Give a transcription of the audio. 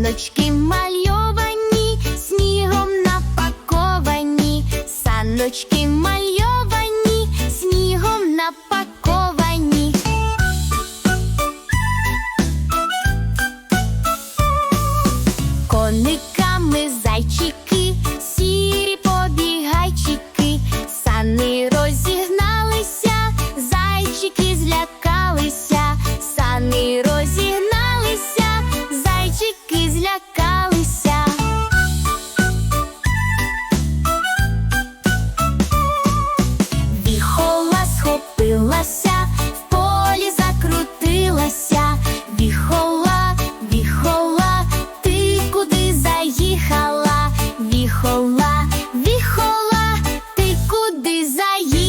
Саночки мальовані, снігом напаковані, саночки мальовані, снігом напаковані. Кониками зайчики. Віхола, віхола, ти куди заїхала?